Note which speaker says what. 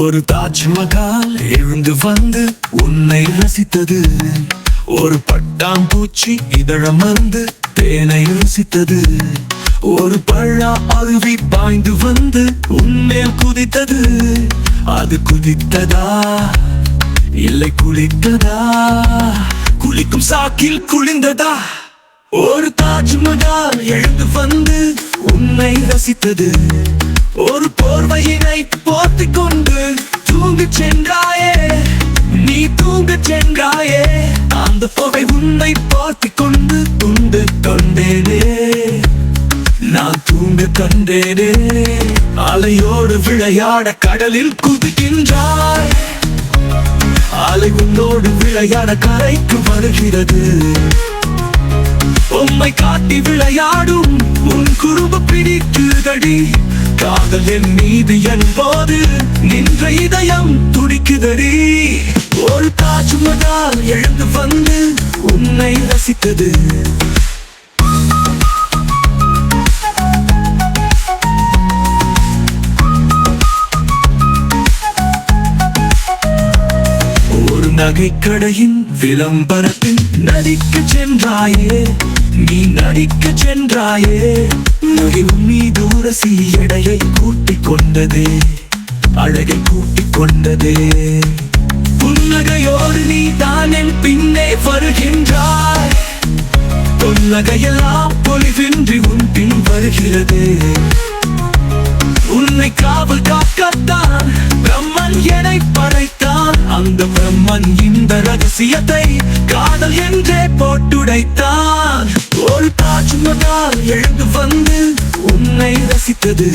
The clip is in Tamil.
Speaker 1: ஒரு தாஜ்மஹால் எழுந்து வந்து உன்னை ரசித்தது. ஒரு பட்டாம்பூச்சி இதழமர்ந்து தேனை ருசித்தது. ஒரு பழா அருவி பாய்ந்து வந்து உன்மேல் குதித்தது. அது குதித்ததா? இல்லை குளித்ததா? குளிக்கும் சாக்கில் குளிந்ததா? ஒரு தாஜ்மஹால் எழுந்து வந்து உன்னை ரசித்தது. ஒரு போர்வையினை போர்த்திக் கொண்டு தூங்கு சென்றாயே. நீ தூங்கு சென்றாயே. அந்த புகை உன்னை போர்த்திக் கொண்டு துண்டு கொண்டேனே. நான் தூங்க கண்டேனே. அலையோடு விளையாட கடலில் குதிக்கின்றாய். அலை உன்னோடு விளையாட கரைக்கு வருகிறது. உம்மை காட்டி விளையாடும் உன் குறும்பு பிடிக்குதடி. காதல் என் மீது என்போது நின்ற இதயம் துடிக்குதடி. ஒரு தாஜ்மஹால் எழுந்து வந்து உன்னை ரசித்தது. நகைக்கடையின் விளம்பரத்தில் நடிக்க சென்றாயே நீ நடிக்க சென்றாயே. நகை நீ தூரசி எடையை கூட்டிக் கொண்டதே அழகை கூட்டிக் கொண்டதே. புன்னகையோடு நீ தானே பின்னே வருகின்றாய். தொல்லகையெல்லாம் பொலிவின்றி உன் பின் வருகிறது. இந்த ரகசியத்தை காதல் என்றே போட்டுடைத்தார் ஒரு தாஜ்மஹால் எழுந்து வந்து உன்னை ரசித்தது.